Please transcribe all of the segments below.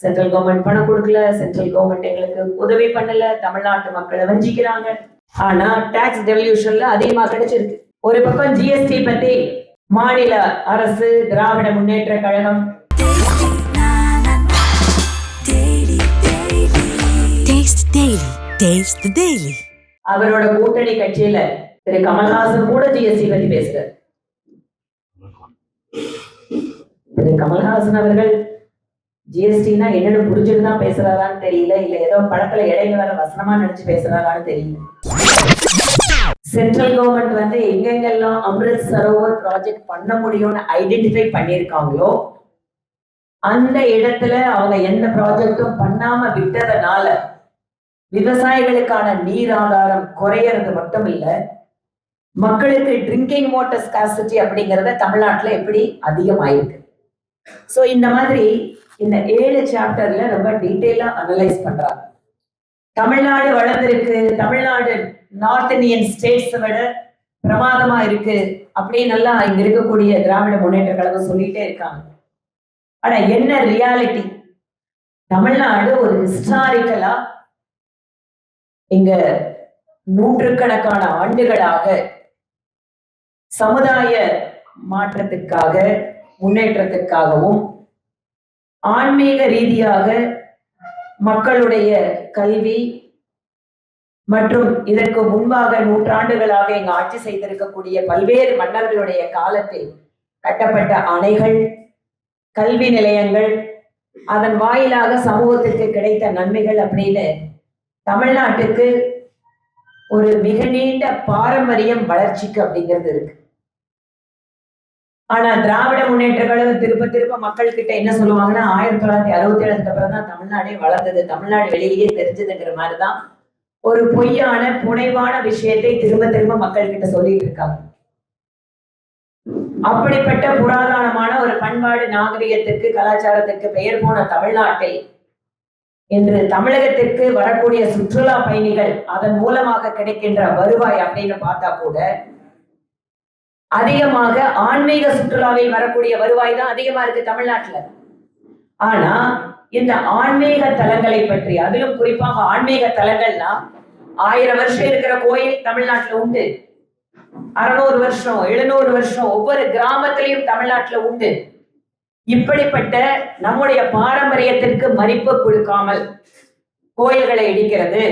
Central government பணம் கொடுக்கல central government எங்களுக்கு உதவி பண்ணல தமிழ்நாட்டு மக்களை வஞ்சிக்கிறாங்க. ஆனா டாக்ஸ் டெவல்யூஷன்ல அதிகமா கிடைச்சிருக்கு. ஒரு பக்கம் ஜிஎஸ்டி பத்தி மாநில அரசு திராவிட முன்னேற்ற கழகம். அவரோட கூட்டணி கட்சியில திரு கமல்ஹாசன் கூட ஜிஎஸ்டி பத்தி பேசுறாரு. திரு கமல்ஹாசன் அவர்கள் ஜிஎஸ்டினா என்னன்னு புரிஞ்சுட்டு தான் பேசுறாரான்னு தெரியல இல்ல ஏதோ படத்துல இடையில வர வசனமா நினைச்சு பேசுறாரான்னு தெரியல. சென்ட்ரல் கவர்மெண்ட் வந்து எங்கெங்கெல்லாம் அம்ரித் சரோவர் ப்ராஜெக்ட் பண்ண முடியும்னு ஐடென்டிஃபை பண்ணியிருக்காங்களோ அந்த இடத்துல அவங்க எந்த ப்ராஜெக்டும் பண்ணாம விட்டதனால விவசாயிகளுக்கான நீர் ஆதாரம் குறையறது மட்டும் இல்லை மக்களுக்கு ட்ரிங்கிங் வாட்டர் ஸ்காசிட்டி அப்படிங்கறத தமிழ்நாட்டில் எப்படி அதிகமாயிருக்கு? ஸோ இந்த மாதிரி இந்த ஏழு சாப்டர்ல ரொம்ப டீட்டெயிலா அனலைஸ் பண்றாங்க. தமிழ்நாடு வளர்ந்துருக்கு. தமிழ்நாடு நார்த் இந்தியன் ஸ்டேட்ஸை விட பிரமாதமா இருக்கு அப்படின்னு எல்லாம் இங்க இருக்கக்கூடிய திராவிட முன்னேற்ற கழகம் சொல்லிட்டே இருக்காங்க. ஆனா என்ன ரியாலிட்டி தமிழ்நாடு ஒரு ஹிஸ்டாரிக்கலா இங்க நூற்றுக்கணக்கான ஆண்டுகளாக சமுதாய மாற்றத்துக்காக முன்னேற்றத்துக்காகவும் ஆன்மீக ரீதியாக மக்களுடைய கல்வி மற்றும் இதற்கு முன்பாக நூற்றாண்டுகளாக இங்கு ஆட்சி செய்திருக்கக்கூடிய பல்வேறு மன்னர்களுடைய காலத்தில் கட்டப்பட்ட அணைகள் கல்வி நிலையங்கள் அதன் வாயிலாக சமூகத்திற்கு கிடைத்த நன்மைகள் அப்படின்னு தமிழ்நாட்டுக்கு ஒரு மிக நீண்ட பாரம்பரியம் வளர்ச்சிக்கு அப்படிங்கிறது இருக்கு. ஆனா திராவிட முன்னேற்ற கழகம் திருப்ப திருப்ப மக்கள் கிட்ட என்ன சொல்லுவாங்கன்னா ஆயிரத்தி தொள்ளாயிரத்தி அறுபத்தி ஏழுக்கு அப்புறம் தான் தமிழ்நாடே வளர்ந்தது. தமிழ்நாடு வெளியிலேயே தெரிஞ்சதுங்கிற மாதிரிதான் ஒரு பொய்யான புனைவான விஷயத்தை திரும்ப திரும்ப மக்கள் கிட்ட சொல்லிட்டு இருக்காங்க. அப்படிப்பட்ட புராதனமான ஒரு பண்பாடு நாகரிகத்திற்கு கலாச்சாரத்திற்கு பெயர் போன தமிழ்நாட்டை இன்று தமிழகத்திற்கு வரக்கூடிய சுற்றுலா பயணிகள் அதன் மூலமாக கிடைக்கின்ற வருவாய் அப்படின்னு பார்த்தா கூட அதிகமாக ஆன்மீக சுற்றுலாவில் வரக்கூடிய வருவாய் தான் அதிகமா இருக்கு தமிழ்நாட்டுல. ஆனா இந்த ஆன்மீக தலங்களை பற்றி அதிலும் குறிப்பாக ஆன்மீக தலங்கள்னா ஆயிரம் வருஷம் இருக்கிற கோயில் தமிழ்நாட்டுல உண்டு. அறுநூறு வருஷம் எழுநூறு வருஷம் ஒவ்வொரு கிராமத்திலையும் தமிழ்நாட்டுல உண்டு. இப்படிப்பட்ட நம்முடைய பாரம்பரியத்திற்கு மதிப்பு கொடுக்காமல் கோயில்களை இடிக்கிறது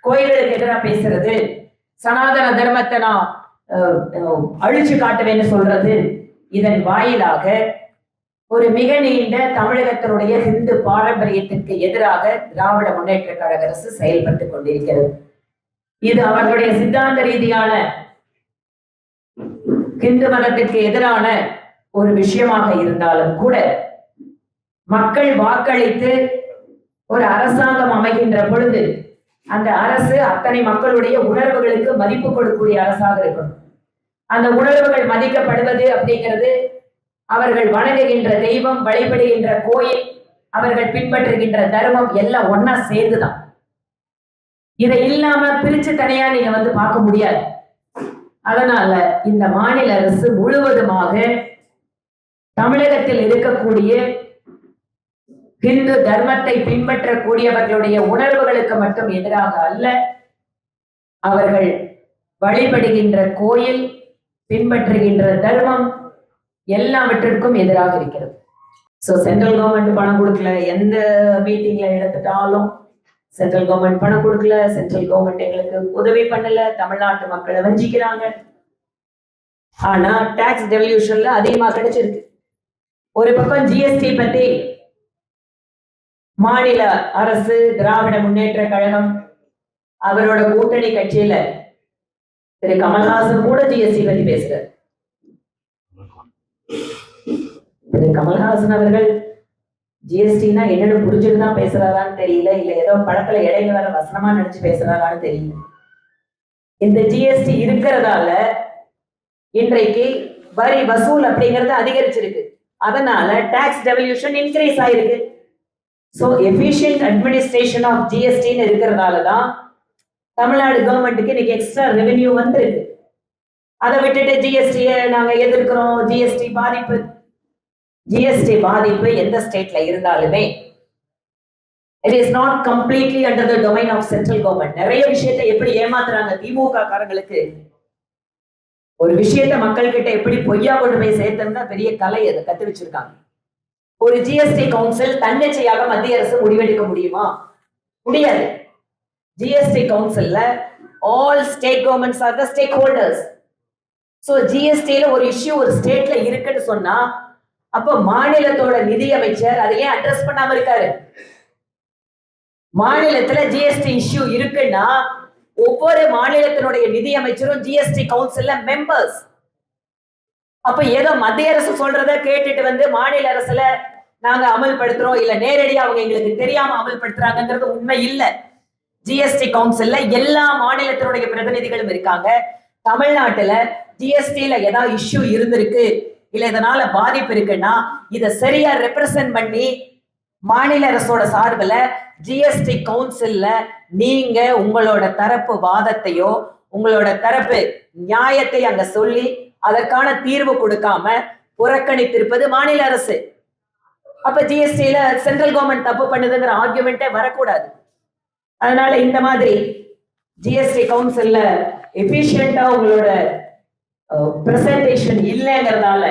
கோயில்களுக்கு எதிராக பேசுறது சனாதன தர்மத்தை நான் அழிச்சு காட்டுவேன்னு சொல்றது இதன் வாயிலாக ஒரு மிக நீண்ட தமிழகத்தினுடைய இந்து பாரம்பரியத்திற்கு எதிராக திராவிட முன்னேற்ற கழக அரசு செயல்பட்டு கொண்டிருக்கிறது. இது அவர்களுடைய சித்தாந்த ரீதியான இந்து மதத்திற்கு எதிரான ஒரு விஷயமாக இருந்தாலும் கூட மக்கள் வாக்களித்து ஒரு அரசாங்கம் அமைகின்ற பொழுது அந்த அரசு அத்தனை மக்களுடைய உணர்வுகளுக்கு மதிப்பு கொடுக்கக்கூடிய அரசாக இருக்கணும். அந்த உணர்வுகள் மதிக்கப்படுவது அப்படிங்கிறது அவர்கள் வணங்குகின்ற தெய்வம் வழிபடுகின்ற கோயில் அவர்கள் பின்பற்றுகின்ற தர்மம் எல்லாம் ஒன்னா சேர்ந்துதான். இதை இல்லாம பிரிச்சு தனியா நீங்க வந்து பார்க்க முடியாது. அதனால இந்த மாநில அரசு முழுவதுமாக தமிழகத்தில் இருக்கக்கூடிய ஹிந்து தர்மத்தை பின்பற்றக்கூடியவர்களுடைய உணர்வுகளுக்கு மட்டும் எதிராக அல்ல. அவர்கள் வழிபடுகின்ற கோயில் பின்பற்றுகின்ற தர்மம் எல்லாவற்றிற்கும் எதிராக இருக்கிறது. ஸோ சென்ட்ரல் கவர்மெண்ட் பணம் கொடுக்கல. எந்த மீட்டிங்ல எடுத்துட்டாலும் சென்ட்ரல் கவர்மெண்ட் பணம் கொடுக்கல. சென்ட்ரல் கவர்மெண்ட் எங்களுக்கு உதவி பண்ணல. தமிழ்நாட்டு மக்களை வஞ்சிக்கிறாங்க. ஆனா டாக்ஸ் டெவல்யூஷன்ல அதிகமா கிடைச்சிருக்கு. ஒரு பக்கம் ஜிஎஸ்டி பத்தி மாநில அரசு திராவிட முன்னேற்ற கழகம் அவரோட கூட்டணி கட்சியில திரு கமல்ஹாசன் கூட ஜிஎஸ்டி பத்தி பேசுறாரு. திரு கமல்ஹாசன் அவர்கள் ஜிஎஸ்டினா என்னன்னு புரிஞ்சுட்டு தான் பேசுறாரான்னு தெரியல. இல்ல ஏதோ படத்துல இடையில வர வசனமா நினைச்சு பேசுறாரான்னு தெரியல. இந்த ஜிஎஸ்டி இருக்கிறதால இன்றைக்கு வரி வசூல் அப்படிங்கிறது அதிகரிச்சிருக்கு. அதனால டாக்ஸ் டெவல்யூஷன் இன்க்ரீஸ் ஆயிருக்கு. ஸோ எஃபிஷியன்ட் அட்மினிஸ்ட்ரேஷன் ஆஃப் ஜிஎஸ்டின்னு இருக்கிறதால தான் தமிழ்நாடு கவர்மெண்ட்டுக்கு இன்னைக்கு எக்ஸ்ட்ரா ரெவென்யூ வந்துருக்கு. அதை விட்டுட்டு ஜிஎஸ்டியை நாங்கள் எதிர்க்கிறோம். ஜிஎஸ்டி பாதிப்பு. ஜிஎஸ்டி பாதிப்பு எந்த ஸ்டேட்ல இருந்தாலுமே it is not completely under the domain of central government நிறைய விஷயத்தை எப்படி ஏமாத்துறாங்க திமுக காரங்களுக்கு? ஒரு விஷயத்த மக்கள் கிட்ட எப்படி பொய்யா கொண்டு போய் சேர்த்தோம்னா பெரிய கலை அதை கத்து வச்சிருக்காங்க. ஒரு ஜிஎஸ்டி கவுன்சில் தன்னிச்சையாக மத்திய அரசு முடிவெடுக்க முடியுமா? முடியாது. GST கவுன்சில்ல all state governments are the stake holders so ஜிஎஸ்டியில ஒரு இஷ்யூ ஒரு ஸ்டேட்ல இருக்குன்னு சொன்னா அப்போ மாநிலத்தோட நிதி அமைச்சர் அதை ஏன் அட்ரஸ் பண்ணாம இருக்காரு? மாநிலத்துல ஜிஎஸ்டி இஷ்யூ இருக்குன்னா ஒவ்வொரு மாநிலத்தினுடைய நிதி அமைச்சரும் ஜிஎஸ்டி கவுன்சில்ல மெம்பர்ஸ் அப்ப ஏதோ மத்திய அரசு சொல்றத கேட்டுட்டு வந்து மாநில அரசுல நாங்க அமல்படுத்துறோம். இல்ல நேரடியா அவங்க எங்களுக்கு தெரியாம அமல்படுத்துறாங்கிறது உண்மை இல்ல. ஜிஎஸ்டி கவுன்சில்ல எல்லா மாநிலத்தினுடைய பிரதிநிதிகளும் இருக்காங்க. தமிழ்நாட்டுல ஜிஎஸ்டில ஏதாவது இஷ்யூ இருந்திருக்கு இல்ல இதனால பாதிப்பு இருக்குன்னா இத சரியா ரெப்ரசன்ட் பண்ணி மாநில அரசோட சார்பில் ஜிஎஸ்டி கவுன்சில்ல நீங்க உங்களோட தரப்பு வாதத்தையோ உங்களோட தரப்பு நியாயத்தை அங்க சொல்லி அதற்கான தீர்வு கொடுக்காம புறக்கணித்திருப்பது மாநில அரசு. அப்ப ஜிஎஸ்டியில சென்ட்ரல் கவர்மெண்ட் தப்பு பண்ணுதுங்கிற ஆர்குமெண்ட்டே வரக்கூடாது. அதனால இந்த மாதிரி ஜிஎஸ்டி கவுன்சில்ல எஃபிஷியண்டா உங்களோட presentation இல்லைங்கிறதால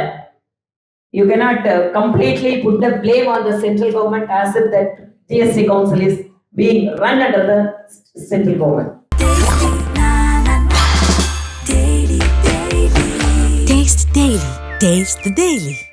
you cannot completely put the blame on the central government as if that GST council is being run under the central government Dave's the Daily.